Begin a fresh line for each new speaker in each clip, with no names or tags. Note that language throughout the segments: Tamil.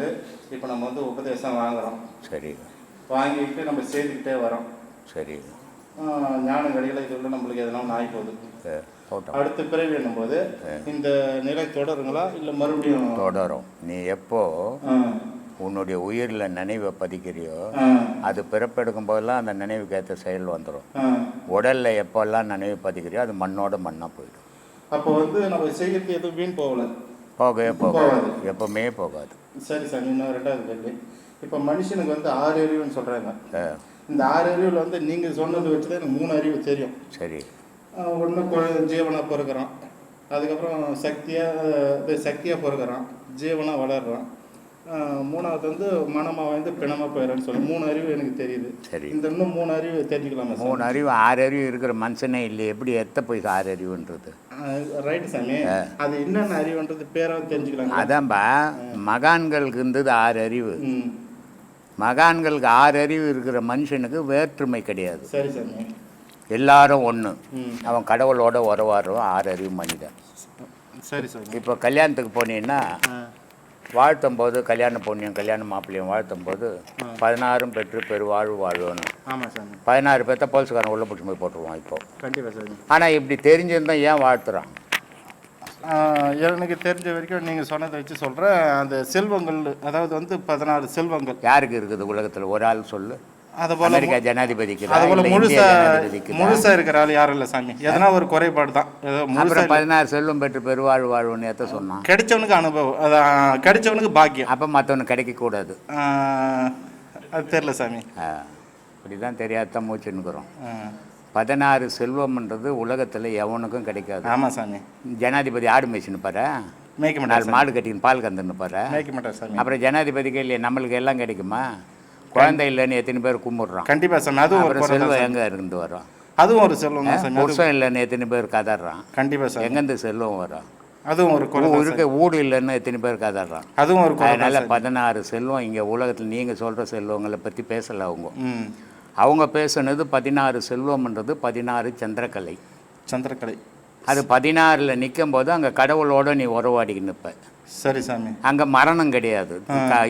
வந்து இப்போ நம்ம வந்து உபதேசம் வாங்குறோம்.
சரி.
வாங்கிட்டு நம்ம சேர்த்துக்கிட்டே வரோம்.
சரி.
ஆஹ் ஞான கடிகளை இதுல நம்மளுக்கு எதனா ஒன்று ஆகி போகுது. அடுத்த பிறவி என்னும்போது இந்த நிலை தொடருங்களா இல்லை மறுபடியும்
தொடரும். நீ எப்போ உன்னுடைய உயிரில் நினைவை பதிக்கிறியோ அது பிறப்பெடுக்கும் போதெல்லாம் அந்த நினைவுக்கு ஏற்ற செயல் வந்துடும். உடலில் எப்போல்லாம் நினைவு பதிக்கிறியோ அது மண்ணோட மண்ணாக போயிடும்.
அப்போ வந்து நம்ம செய்யறது எதுவும் வீண் போகல.
போகவே போகாது. எப்பவுமே போகாது.
சரி சார் இன்னும் ரெண்டாவது கேள்வி. இப்போ மனுஷனுக்கு வந்து ஆறு அறிவுன்னு சொல்கிறாங்க இந்த ஆறு அறிவில் வந்து நீங்கள் சொன்னது வச்சு தான் எனக்கு மூணு அறிவு தெரியும்.
சரி.
ஒன்று ஜீவனாக பிறக்கிறான். அதுக்கப்புறம் சக்தியாக சக்தியாக பிறக்கிறான். ஜீவனாக வளர்றான். ஆஹ் மூணாவது வந்து மனமாக வந்து பிணமாக போயிடறான்னு சொல்லி மூணு அறிவு எனக்கு தெரியுது.
சரி.
இந்த இன்னும் மூணு அறிவு தெரிஞ்சுக்கலாமா சார்.
மூணு அறிவு ஆறு அறிவு இருக்கிற மனுஷனே இல்லை எப்படி எத்த போய் ஆறு அறிவுன்றது?
ரைட்டு சாமி. அது என்னென்ன அறிவுன்றது பேராக தெரிஞ்சுக்கலாங்க
அதான்பா மகான்களுக்கு இருந்தது ஆறு அறிவு. மகான்களுக்கு ஆறு அறிவு இருக்கிற மனுஷனுக்கு வேற்றுமை கிடையாது.
சரி சாமி.
எல்லாரும் ஒன்று அவன் கடவுளோட உறவாடுறோம் ஆறு அறிவு மனிதன்.
சரி சாமி.
இப்போ கல்யாணத்துக்கு போனீங்கன்னா வாழ்த்தும் போது கல்யாண பொண்ணையும் கல்யாண மாப்பிள்ளையும் வாழ்த்தும் போது பதினாறும் பெற்று பெருவாழ்வு வாழ்வோன்னு.
ஆமாம் சாமி
பதினாறு பேர்த்த போலீஸ்காரன் உள்ள பிடிச்சி போய் போட்டுருவான் இப்போ.
கண்டிப்பாக
ஆனால் இப்படி தெரிஞ்சிருந்தா ஏன் வாழ்த்துறான்?
எனக்கு தெரிஞ்ச வரைக்கும் நீங்கள் சொன்னதை வச்சு சொல்கிறேன் அந்த செல்வங்கள் அதாவது வந்து பதினாறு செல்வங்கள்.
யாருக்கு இருக்குது உலகத்தில்? ஒரு ஆள் சொல்லு.
அது போல
அமெரிக்கா ஜனாதிபதிக்கு
அது போல முழுசா
ஜனாதிபதிக்கு
முழுசா இருக்கிற ஆள் யாரும் இல்லை சாமி. எதனா ஒரு குறைபாடு தான். ஏதோ முழுசா
அப்புறம் பதினாறு செல்வம் பெற்று பெருவாழ்வு வாழ்வுன்னு எத்த சொன்னான்?
கிடைச்சவனுக்கு அனுபவம். அதான் கிடைச்சவனுக்கு பாக்கியம்.
அப்போ மற்றவனுக்கு கிடைக்கக்கூடாது.
அது தெரில சாமி.
அப்படி தான் தெரியாதான் மூச்சுன்னுக்குறோம். பதினாறு செல்வம்ன்றது உலகத்தில் எவனுக்கும் கிடைக்காது.
ஆமாம் சாமி.
ஜனாதிபதி ஆடு மேய்ச்சின்னு பாரு
மேய்க்க மாட்டார்
மாடு கட்டின்னு பால் கந்துன்னு பாரு
மேய்க்க மாட்டார் சாமி.
அப்புறம் ஜனாதிபதிக்கு இல்லையா? நம்மளுக்கு எல்லாம் கிடைக்குமா? குழந்தை இல்லைன்னு எத்தனை பேர் கும்பிடுறான்
கண்டிப்பா சாமி அதுவும் ஒரு
செல்வம். எங்கே இருந்து வரும்?
அதுவும் ஒரு செல்வம் தான் சாமி
புருஷன் இல்லைன்னு எத்தனை பேர் கதறான்?
கண்டிப்பா சாமி
எங்கேருந்து செல்வம் வரும்?
அதுவும் ஒரு
இருக்க வீடு இல்லைன்னு எத்தனை பேர் கதறான்.
அதுவும் ஒரு
அதனால. பதினாறு செல்வம் இங்கே உலகத்தில் நீங்கள் சொல்கிற செல்வங்களை பற்றி பேசலை அவங்க. அவங்க பேசுனது பதினாறு செல்வம்ன்றது பதினாறு சந்திரக்கலை.
சந்திரக்கலை.
அது பதினாறில் நிற்கும் போது அங்கே கடவுளோட நீ உறவாடிக்கு நிற்ப
சரி சாமி.
அங்கே மரணம் கிடையாது.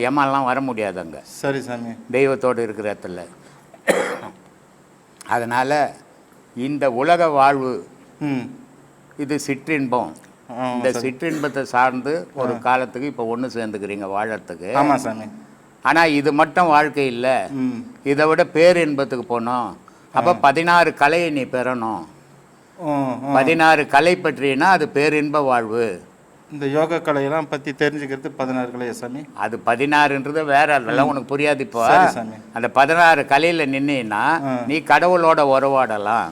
எமாலாம் வர முடியாது அங்கே.
சரி சாமி.
தெய்வத்தோடு இருக்கிற இடத்துல. அதனால் இந்த உலக வாழ்வு இது சிற்றின்பம். இந்த. சிற்றின்பத்தை சார்ந்து ஒரு காலத்துக்கு இப்போ ஒன்று சேர்ந்துக்கிறீங்க வாழறதுக்கு.
ஆமாம் சாமி.
ஆனால் இது மட்டும் வாழ்க்கை இல்லை. இதை விட பேரின்பத்துக்கு போனோம். அப்போ பதினாறு கலையை நீ பெறணும். பதினாறு கலை பற்றினா அது பேரின்ப வாழ்வு.
இந்த யோகா கலையெல்லாம் பற்றி தெரிஞ்சுக்கிறது பதினாறு கலையா சாமி?
அது பதினாறுன்றது வேற அதெல்லாம் உனக்கு புரியாது இப்போ. அந்த பதினாறு கலையில் நின்னீன்னா
ஆ.
நீ கடவுளோட உறவாடலாம்.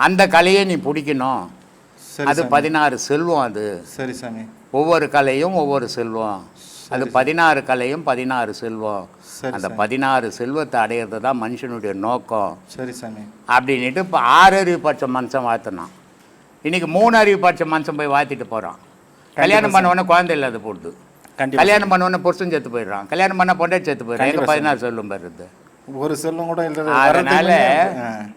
அந்த கலையை நீ பிடிக்கணும். அது. பதினாறு செல்வம் அது.
சரி சாமி.
ஒவ்வொரு கலையும் ஒவ்வொரு செல்வம். அது பதினாறு கலையும் பதினாறு செல்வம். அந்த. பதினாறு செல்வத்தை அடையிறது தான் மனுஷனுடைய நோக்கம்.
சரி சாமி.
அப்படின்ட்டு இப்போ ஆறு அறிவு பட்ச மனுஷன் வாழ்த்தினான் இன்னைக்கு மூணு அறிவு பட்ச மனுஷன் போய் வாழ்த்திட்டு போகிறான் கல்யாணம் பண்ண உடனே குழந்தை இல்லாத போடுது.
கண்டிப்பா
கல்யாணம் பண்ண உடனே புருஷன் செத்து போயிடுறான். கல்யாணம் பண்ண பொண்டாட்டி செத்து போயிடுறான். எங்க
கண்டிப்பா
பதினாறு செல்வம் பெறுது
ஒரு செல்வம் கூட இல்லை
அதனால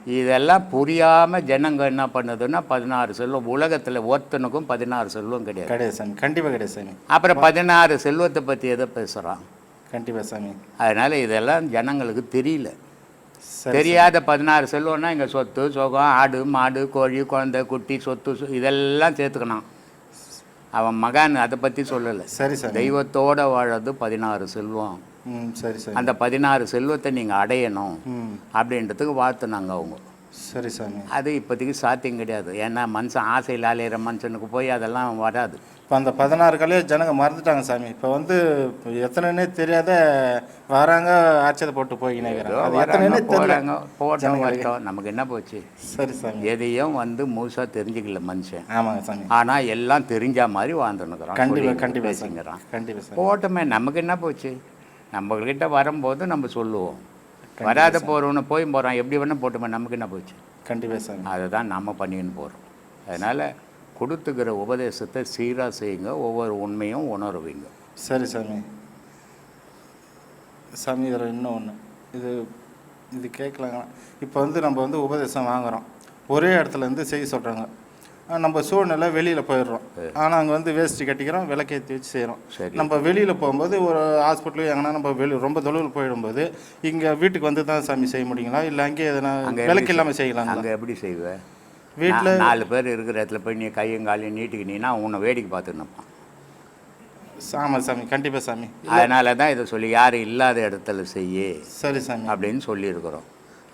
இதெல்லாம் புரியாம ஜனங்க என்ன பண்ணுதுன்னா பதினாறு செல்வம் உலகத்துல ஒருத்தனுக்கும் பதினாறு செல்வம் கிடையாது.
கிடையாது சாமி. கண்டிப்பாக கிடையாது சாமி.
அப்புறம் பதினாறு செல்வத்தை பத்தி எதை பேசுறான்?
கண்டிப்பாக சாமி.
அதனால இதெல்லாம் ஜனங்களுக்கு தெரியல. தெரியாத பதினாறு செல்வம்னா இங்க சொத்து சுகம் ஆடு மாடு கோழி குழந்தை குட்டி சொத்து இதெல்லாம் சேர்த்துக்கணும். அவன் மகான் அதை பத்தி சொல்லலை.
சரி சாமி
தெய்வத்தோட வாழறது பதினாறு செல்வம்.
சரி சாமி
அந்த பதினாறு செல்வத்தை நீங்க அடையணும் அப்படின்றதுக்கு வாழ்த்துனாங்க அவங்க.
சரி சாமி.
அது இப்போதைக்கு சாத்தியம் கிடையாது. ஏன்னா மனுஷன் ஆசையில் அலையிற மனுஷனுக்கு போய் அதெல்லாம் வராது.
இப்போ அந்த பதினாறு கலையை ஜனங்க மறந்துட்டாங்க சாமி. இப்போ வந்து எத்தனைன்னே தெரியாத வராங்க ஆச்சரியத்தை போட்டு எத்தனைன்னே
போகிறாங்க. கஷ்டம் நமக்கு என்ன போச்சு?
சரி சாமி.
எதையும் வந்து முழுசாக தெரிஞ்சுக்கல மனுஷன்.
ஆமாங்க சாமி.
ஆனால் எல்லாம் தெரிஞ்ச மாதிரி வாழ்ந்துன்னுக்குறான்
கண்டிப்பா கண்டிப்பா சாமி.
பேசிங்கிறான்
கண்டிப்பா சாமி.
போட்டோமே நமக்கு என்ன போச்சு? நம்மக்கிட்ட வரும்போது நம்ம சொல்லுவோம். வராத போகிறவனு போய் போகிறான் எப்படி வேணால் போட்டோமே நமக்கு என்ன போச்சு?
கண்டிப்பா சாமி
அதை தான் நம்ம பண்ணின்னு போகிறோம் அதனால் கொடுத்துக்கிற உபதேசத்தை சீராக செய்யுங்க. ஒவ்வொரு உண்மையும் உணருவீங்க.
சரி சாமி. சாமி இதில் இன்னும் ஒன்று இது இது கேட்கலாங்க இப்போ வந்து நம்ம வந்து உபதேசம் வாங்குறோம். ஒரே இடத்துல இருந்து செய்ய சொல்கிறாங்க நம்ம சூழ்நிலை வெளியில் போயிடுறோம். ஆனால் அங்கே வந்து வேஷ்டி கட்டிக்கிறோம் விளக்கேற்றி வச்சு செய்கிறோம்
சரி.
நம்ம வெளியில் போகும்போது ஒரு ஹாஸ்பிட்டலுக்கு எங்கன்னா நம்ம வெளி ரொம்ப தொலைவில் போயிடும்போது இங்கே வீட்டுக்கு வந்து தான் சாமி செய்ய முடியுங்களா? இல்லை அங்கேயே எதனா விளக்கு இல்லாமல் செய்யலாங்களா?
அங்கே எப்படி செய்வேன்
வீட்டில்
நாலு பேர் இருக்கிற இடத்துல போய் நீ கையும் காலையும் நீட்டிக்கினீன்னா உன்னை வேடிக்கை பார்த்துட்டு நிற்பான்
ஆமாம் சாமி கண்டிப்பாக சாமி.
அதனால தான் இதை சொல்லி யாரும் இல்லாத இடத்துல செய்யு
சரி சாமி.
அப்படின்னு சொல்லியிருக்கிறோம்.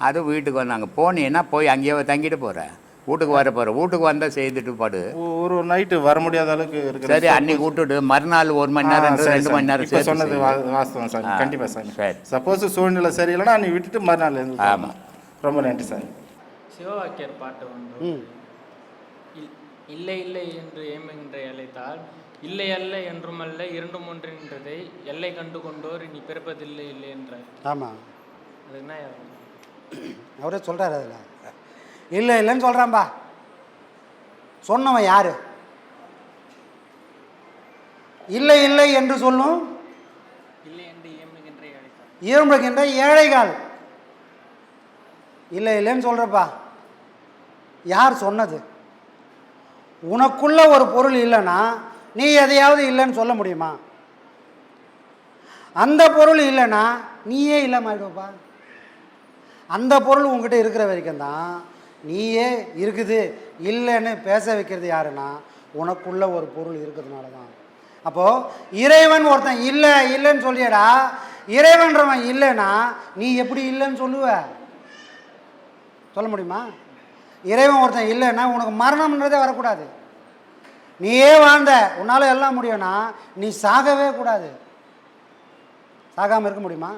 அது வீட்டுக்கு வந்தாங்க போனீங்கன்னா போய் அங்கேயே தங்கிட்டு போகிற வீட்டுக்கு வர போகிற வீட்டுக்கு வந்தால் செய்துட்டு படு.
ஒரு நைட்டு வர முடியாத அளவுக்கு இருக்கிற
சரி அன்னைக்கு விட்டுட்டு மறுநாள் ஒரு மணி நேரம் ரெண்டு-
சரி.
மணி நேரம்
சொன்னது வாஸ்தவம் சாமி.
ஆ,
கண்டிப்பா சாமி.
சரி.
சப்போஸ் சூழ்நிலை சரியில்லைன்னா நீ விட்டுட்டு மறுநாள் எழுந்து
ஆமா.
ரொம்ப நன்றி சாமி.
சிவவாக்கியர் பாட்டு இல்- இல்லை இல்லை என்று ஏமுகின்ற அழைத்தால் இல்லை அல்ல என்றுமல்ல இரண்டும் ஒன்றின்றதை எல்லை கண்டு கொண்டோர் இனி பிறப்பதில்லை இல்லை என்றார்.
ஆமாம்
அது என்ன
அவரே சொல்கிறார் அதில். இல்லை இல்லைன்னு சொல்கிறான்பா சொன்னவன் யார்? இல்லை இல்லை என்று சொல்லும்? ஈரம்புகின்ற ஏழைகள். இல்லை இல்லைன்னு சொல்கிறப்பா யார் சொன்னது? உனக்குள்ள ஒரு பொருள் இல்லைன்னா நீ எதையாவது இல்லைன்னு சொல்ல முடியுமா? அந்த பொருள் இல்லைன்னா நீயே இல்லாம அந்த பொருள் உங்ககிட்ட இருக்கிற வரைக்கும் தான் நீயே இருக்குது இல்லைன்னு பேச வைக்கிறது யாருன்னா உனக்குள்ள ஒரு பொருள் இருக்கிறதுனால தான் அப்போது இறைவன் ஒருத்தன் இல்லை இல்லைன்னு சொல்லியடா இறைவன்றவன் இல்லைன்னா நீ எப்படி இல்லைன்னு சொல்லுவ? சொல்ல முடியுமா? இறைவன் ஒருத்தன் இல்லைன்னா உனக்கு மரணம்ன்றதே வரக்கூடாது. நீயே வாழ்ந்த உன்னால் எல்லாம் முடியும்னா நீ சாகவே கூடாது. சாகாமல் இருக்க முடியுமா?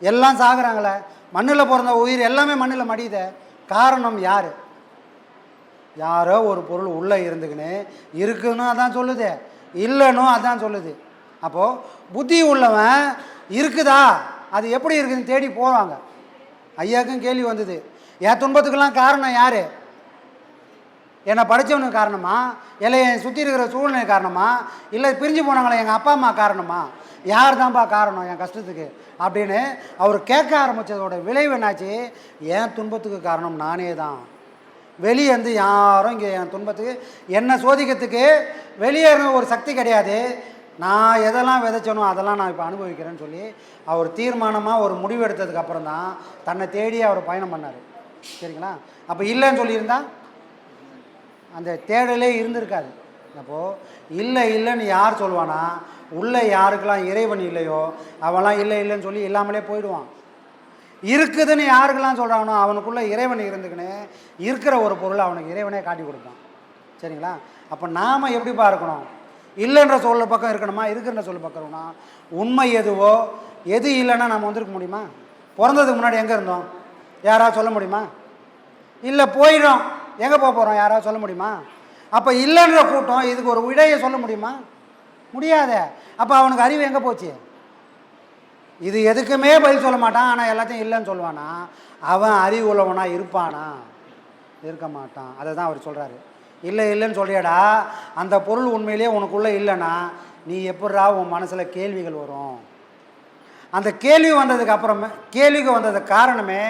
எல்லாம் சாகுறாங்களே. மண்ணில் பிறந்த உயிர் எல்லாமே மண்ணில் மடியுதே. காரணம் யார்? யாரோ ஒரு பொருள் உள்ளே இருந்துக்கின்னு இருக்குன்னு அதான் சொல்லுது. இல்லைன்னும் அதான் சொல்லுது. அப்போது புத்தி உள்ளவன் இருக்குதா? அது எப்படி இருக்குதுன்னு தேடி போவாங்க. ஐயாக்கும் கேள்வி வந்தது. என் துன்பத்துக்கெல்லாம் காரணம் யார்? என்னை படித்தவனுக்கு காரணமா? இல்லை என் சுற்றி இருக்கிற சூழ்நிலை காரணமா? இல்லை பிரிஞ்சு போனாங்களே எங்கள் அப்பா அம்மா காரணமா? யார் தான்ப்பா காரணம் என் கஷ்டத்துக்கு? அப்படின்னு அவர் கேட்க ஆரம்பித்ததோட விளைவு என்னாச்சு? என் துன்பத்துக்கு காரணம் நானே தான். வெளியே இருந்து யாரும் இங்கே என் துன்பத்துக்கு என்னை சோதிக்கிறதுக்கு வெளியே இருந்த ஒரு சக்தி கிடையாது. நான் எதெல்லாம் விதைச்சனோ அதெல்லாம் நான் இப்போ அனுபவிக்கிறேன்னு சொல்லி அவர் தீர்மானமாக ஒரு முடிவு எடுத்ததுக்கப்புறம் தான் தன்னை தேடி அவர் பயணம் பண்ணார். சரிங்களா? அப்போ இல்லைன்னு சொல்லியிருந்தா? அந்த தேடலே இருந்திருக்காது. அப்போது இல்லை இல்லைன்னு யார் சொல்லுவானா உள்ளே யாருக்கெல்லாம் இறைவன் இல்லையோ அவெல்லாம் இல்லை இல்லைன்னு சொல்லி இல்லாமலே போயிடுவான். இருக்குதுன்னு யாருக்கெல்லாம் சொல்கிறானோ அவனுக்குள்ளே இறைவன் இருந்துக்கினே இருக்கிற ஒரு பொருளை அவனுக்கு இறைவனே காட்டி கொடுப்பான். சரிங்களா? அப்போ நாம் எப்படிப்பா இருக்கணும் இல்லைன்ற சொல்ல பக்கம் இருக்கணுமா? இருக்குன்ற சொல்ல பக்கம் இருக்கணும்? உண்மை எதுவோ எது இல்லைன்னா நம்ம வந்திருக்க முடியுமா? பிறந்ததுக்கு முன்னாடி எங்கே இருந்தோம்? யாராவது சொல்ல முடியுமா? இல்லை போயிடும் எங்கே போக போகிறோம் யாராவது சொல்ல முடியுமா? அப்போ இல்லைன்ற கூட்டம் இதுக்கு ஒரு விடையை சொல்ல முடியுமா? முடியாதே. அப்போ அவனுக்கு அறிவு எங்கே போச்சு? இது எதுக்குமே பதில் சொல்ல மாட்டான் ஆனால் எல்லாத்தையும் இல்லைன்னு சொல்லுவானா. அவன் அறிவு உள்ளவனா இருப்பானா? இருக்க மாட்டான். அதை தான் அவர் சொல்கிறாரு இல்லை இல்லைன்னு சொல்கிறியாடா அந்த பொருள் உண்மையிலேயே உனக்குள்ளே இல்லைன்னா நீ எப்படிடா உன் மனசில் கேள்விகள் வரும்? அந்த கேள்வி வந்ததுக்கு அப்புறமே கேள்விக்கு வந்ததுக்கு காரணமே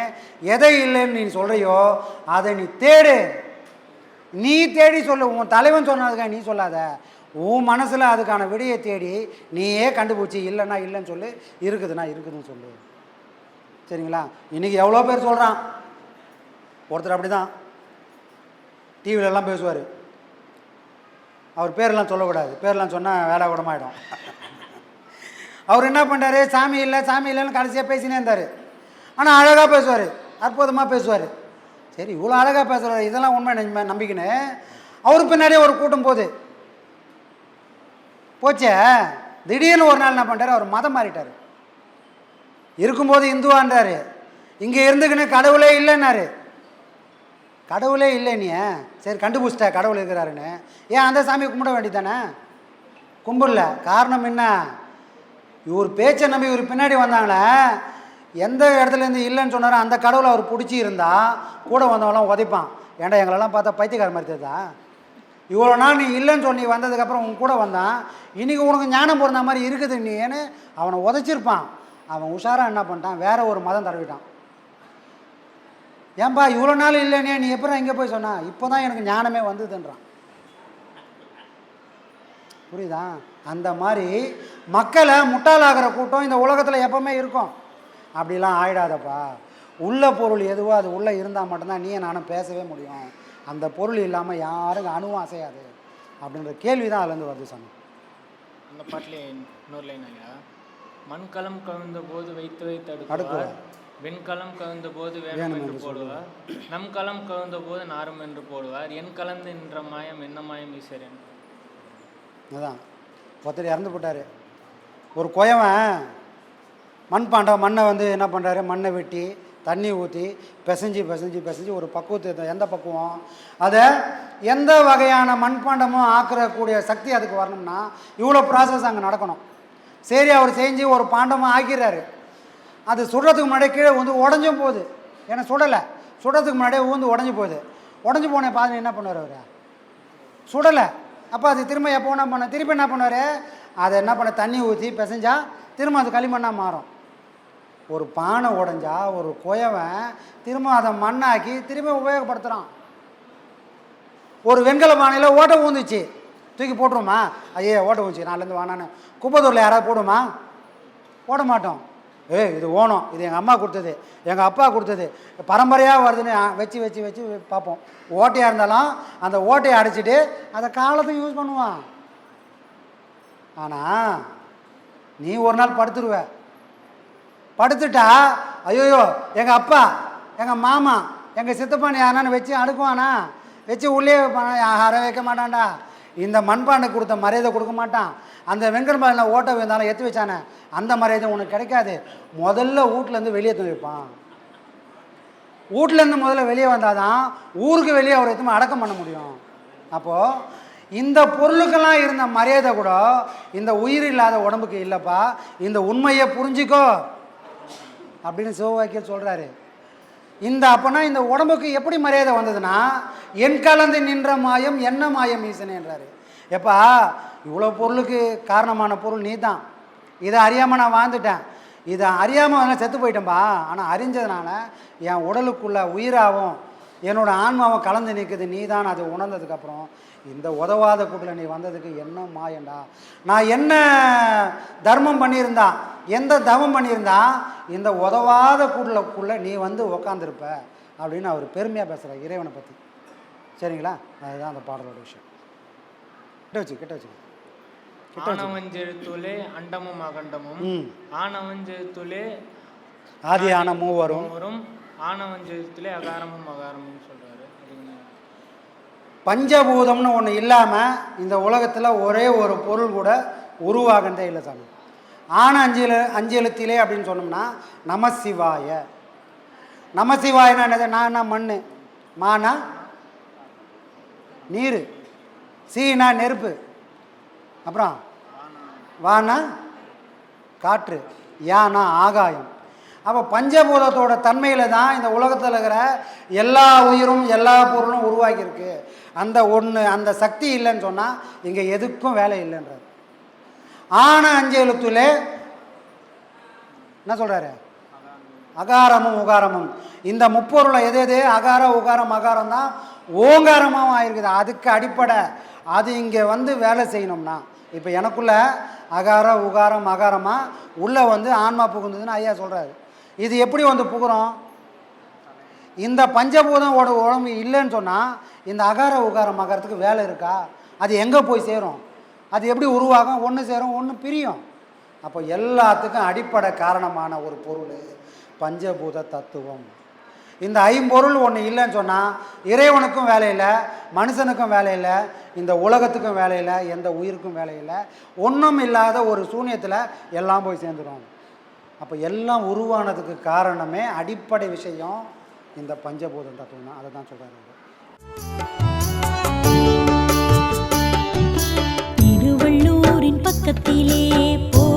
எதை இல்லைன்னு நீ சொல்கிறியோ அதை நீ தேடு. நீ தேடி சொல்லு. உன் தலைவன் சொன்னதுக்காக நீ சொல்லாத. உன் மனசில் அதுக்கான விடையை தேடி நீயே கண்டுபிடிச்சி இல்லைன்னா இல்லைன்னு சொல்லு இருக்குதுன்னா இருக்குதுன்னு சொல்லு. சரிங்களா? இன்றைக்கி எவ்வளோ பேர் சொல்கிறான் ஒருத்தர் அப்படி தான் டிவிலெல்லாம் பேசுவார். அவர் பேரெல்லாம் சொல்லக்கூடாது. பேரெலாம் சொன்னால் வேலை கூடமாயிடும். அவர் என்ன பண்ணுறாரு சாமி இல்லை சாமி இல்லைன்னு கடைசியாக பேசினே இருந்தார். ஆனால் அழகாக பேசுவார். அற்புதமாக பேசுவார். சரி இவ்வளோ அழகாக பேசுகிறார் இதெல்லாம் உண்மை நம்ப- நம்பிக்கின்னு அவர் பின்னாடியே ஒரு கூட்டம் போகுது. போச்சே? திடீர்னு ஒரு நாள் என்ன பண்ணுறாரு அவர் மதம் மாறிட்டார். இருக்கும்போது இந்துவான்றாரு. இங்கே இருந்துக்கின்னு கடவுளே இல்லைன்னாரு. கடவுளே இல்லை நீ சரி கண்டுபிடிச்சிட்ட கடவுள் இருக்கிறாருன்னு. ஏன் அந்த சாமியை கும்பிட வேண்டியதானே கும்பிடல. காரணம் என்ன? இவர் பேச்சை நம்பி இவர் பின்னாடி வந்தாங்களே. எந்த இடத்துல இருந்து இல்லைன்னு சொன்னாரோ அந்த கடவுளை அவர் பிடிச்சி இருந்தால் கூட வந்தவங்களாம் உதைப்பான். ஏன்டா எங்களெல்லாம் பார்த்தா பைத்தியக்கார மாதிரி தெரியுதா? இவ்வளோ நாள் நீ இல்லைன்னு சொல்லி வந்ததுக்கப்புறம் உன் கூட வந்தான். இன்றைக்கி உனக்கு ஞானம் பிறந்த மாதிரி இருக்குது நீ ஏன்னு அவனை உதைச்சிருப்பான். அவன் உஷாராக என்ன பண்ணிட்டான்? வேற ஒரு மதம் தடவிட்டான். ஏன்பா இவ்வளோ நாள் இல்லைனே நீ எப்போ இங்கே போய் சொன்னா? இப்போ தான் எனக்கு ஞானமே வந்ததுன்றான். புரியுதா? அந்த மாதிரி மக்களை முட்டாளாகிற கூட்டம் இந்த உலகத்தில் எப்போவுமே இருக்கும். அப்படிலாம் ஆயிடாதப்பா. உள்ள பொருள் எதுவோ அது உள்ளே இருந்தால் மட்டும்தான் நீ நானும் பேசவே முடியும். அந்த பொருள் இல்லாமல் யாரும் அணுவும் அசையாது. அப்படின்ற கேள்வி தான் அதுலேருந்து வருது சாமி.
அந்த பாட்டிலே இன்னொரு லைன் ஐயா மண்கலம் கவிழ்ந்த போது வைத்து வைத்து அடுக்குவார். வெண்கலம் கவிழ்ந்த போது வேணும் என்று போடுவார் நம் களம் கவிழ்ந்த போது நாரும் என்று போடுவார் என் கலந்து நின்ற மாயம் என்ன மாயம் ஈஸ்வரன்?
அதான். ஒருத்தர் இறந்து போட்டார். ஒரு குயவன் மண்பாண்டம் மண்ணை வந்து என்ன பண்ணுறாரு மண்ணை வெட்டி தண்ணி ஊற்றி பிசைஞ்சு பிசைஞ்சு பிசைஞ்சு ஒரு பக்குவத்தை எந்த பக்குவம்? அதை எந்த வகையான மண்பாண்டமும் ஆக்கிறக்கூடிய சக்தி அதுக்கு வரணும்னா இவ்வளோ ப்ராசஸ் அங்கே நடக்கணும். சரி அவர் செஞ்சு ஒரு பாண்டமும் ஆக்கிறாரு. அது சுடுறதுக்கு முன்னாடியே கீழே வந்து உடஞ்சும் போகுது ஏன்னா சுடலை. சுடுறதுக்கு முன்னாடியே ஊந்து உடஞ்சி போகுது உடஞ்சி போன பாதி என்ன பண்ணுவார் அவர்? சுடலை. அப்போ அது திரும்ப எப்போ என்ன பண்ண திருப்பி என்ன பண்ணுவார்? அதை என்ன பண்ண தண்ணி ஊற்றி பிசைஞ்சா திரும்ப அது களிமண்ணாக மாறும். ஒரு பானை உடைஞ்சா ஒரு குயவன் திரும்ப அதை மண்ணாக்கி திரும்ப உபயோகப்படுத்துகிறான் ஒரு வெண்கல பானையில் ஓட்டை ஊந்துச்சு. தூக்கி போட்டுருமா ஐயே ஓட்டை ஊந்துச்சு. நாலேருந்து வானான்னு. குப்பத்தூரில் யாராவது போடுமா? போட மாட்டோம். ஏய் இது ஓணும். இது எங்கள் அம்மா கொடுத்தது. எங்கள் அப்பா கொடுத்தது. பரம்பரையாக வருதுன்னு வச்சு வச்சு வச்சு பார்ப்போம். ஓட்டையாக இருந்தாலும் அந்த ஓட்டையை அடைச்சிட்டு அதை காலத்துக்கு யூஸ் பண்ணுவான். ஆனால் நீ ஒரு நாள் படுத்துருவ. படுத்துட்டா ஐயோயோ எங்கள் அப்பா எங்கள் மாமா எங்கள் சித்தப்பானை யாரானு வச்சு அடுக்குவானா? வச்சு உள்ளே அற வைக்க மாட்டான்டா. இந்த மண்பானை கொடுத்த மரியாதை கொடுக்க மாட்டான். அந்த வெங்கடபாலில் ஓட்ட விழுந்தாலும் எத்து வச்சானே அந்த மரியாதை உனக்கு கிடைக்காது. முதல்ல வீட்டிலேருந்து வெளியே தூக்கி வைப்பான். முதல்ல வெளியே வந்தால் தான் ஊருக்கு வெளியே அவரை எதுவுமே அடக்கம் பண்ண முடியும். அப்போது இந்த பொருளுக்கெல்லாம் இருந்த மரியாதை கூட இந்த உயிர் இல்லாத உடம்புக்கு இல்லைப்பா. இந்த உண்மையை புரிஞ்சுக்கோ. அப்படின்னு சிவவாக்கியர் சொல்கிறாரு இந்த அப்போனா இந்த உடம்புக்கு எப்படி மரியாதை வந்ததுன்னா என் கலந்து நின்ற மாயம் என்ன மாயம் ஈசனேன்றாரு எப்பா இவ்வளோ பொருளுக்கு காரணமான பொருள் நீ தான் இதை அறியாமல் நான் வாழ்ந்துட்டேன். இதை அறியாமல் செத்து போயிட்டேன்பா. ஆனால் அறிஞ்சதுனால என் உடலுக்குள்ள உயிராகவும் என்னோட ஆன்மாவும் கலந்து நிற்குது நீ தான் அது உணர்ந்ததுக்கப்புறம் இந்த உதவாத கூட்டில் நீ வந்ததுக்கு என்ன மாயண்டா? நான் என்ன தர்மம் பண்ணியிருந்தா? எந்த தவம் பண்ணியிருந்தா இந்த உதவாத கூடலுக்குள்ளே நீ வந்து உக்காந்துருப்ப அப்படின்னு அவர் பெருமையாக பேசுகிறார் இறைவனை பற்றி சரிங்களா? அதுதான் அந்த பாடலோட விஷயம். கிட்ட வச்சு கிட்ட வச்சு
ஆனவஞ்செழுத்துலே அண்டமும் அகண்டமும்.
ம்.
ஆனவஞ்செழுத்துலே
ஆதியான மூவரும்.
வரும் ஆனவஞ்செழுத்துலே அகாரமும் அகாரமும் சொல்றாரு. அதுக்கு
பஞ்சபூதம்னு ஒன்று இல்லாமல் இந்த உலகத்தில் ஒரே ஒரு பொருள் கூட உருவாகந்தே இல்லை சாமி. ஆன அஞ்சு அஞ்சு எழுத்திலே அப்படின்னு சொன்னோம்னா நமசிவாய. நமசிவாயனா என்னது? நானா மண் மானா நீர். சீனா நெருப்பு. அப்புறம் வானா காற்று. யானா ஆகாயம். அப்போ பஞ்சபூதத்தோட தன்மையில் தான் இந்த உலகத்தில் இருக்கிற எல்லா உயிரும் எல்லா பொருளும் உருவாகியிருக்கு. அந்த ஒன்று அந்த சக்தி இல்லைன்னு சொன்னால் இங்கே எதுக்கும் வேலை இல்லைன்றது ஆன அஞ்சு என்ன சொல்கிறாரு அகாரமும் உகாரமும். இந்த முப்பொருளை எது எது? அகார உகாரம் அகாரம் தான் ஓங்காரமாகவும் ஆயிருக்குது. அதுக்கு அடிப்படை. அது இங்கே வந்து வேலை செய்யணும்னா இப்போ எனக்குள்ள அகார உகாரம் அகாரமாக உள்ளே வந்து ஆன்மா புகுந்ததுன்னு ஐயா சொல்கிறாரு இது எப்படி வந்து புகுறோம்? இந்த பஞ்சபூதம் உட உடம்பு இல்லைன்னு சொன்னால் இந்த அகார உகாரம் அகாரத்துக்கு வேலை இருக்கா? அது எங்கே போய் சேரும்? அது எப்படி உருவாகும்? ஒன்று சேரும் ஒன்று பிரியும். அப்போ எல்லாத்துக்கும் அடிப்படை காரணமான ஒரு பொருள் பஞ்சபூத தத்துவம். இந்த ஐம்பொருள் ஒன்று இல்லைன்னு சொன்னால் இறைவனுக்கும் வேலையில் மனுஷனுக்கும் வேலையில் இந்த உலகத்துக்கும் வேலையில் எந்த உயிருக்கும் வேலையில் ஒன்றும் இல்லாத ஒரு சூனியத்தில் எல்லாம் போய் சேர்ந்துடும் அப்போ எல்லாம் உருவானதுக்கு காரணமே அடிப்படை விஷயம் இந்த பஞ்சபூதம் தத்துவம் தான் அதை தான் சொல்கிறாரு
பக்கத்திலே போ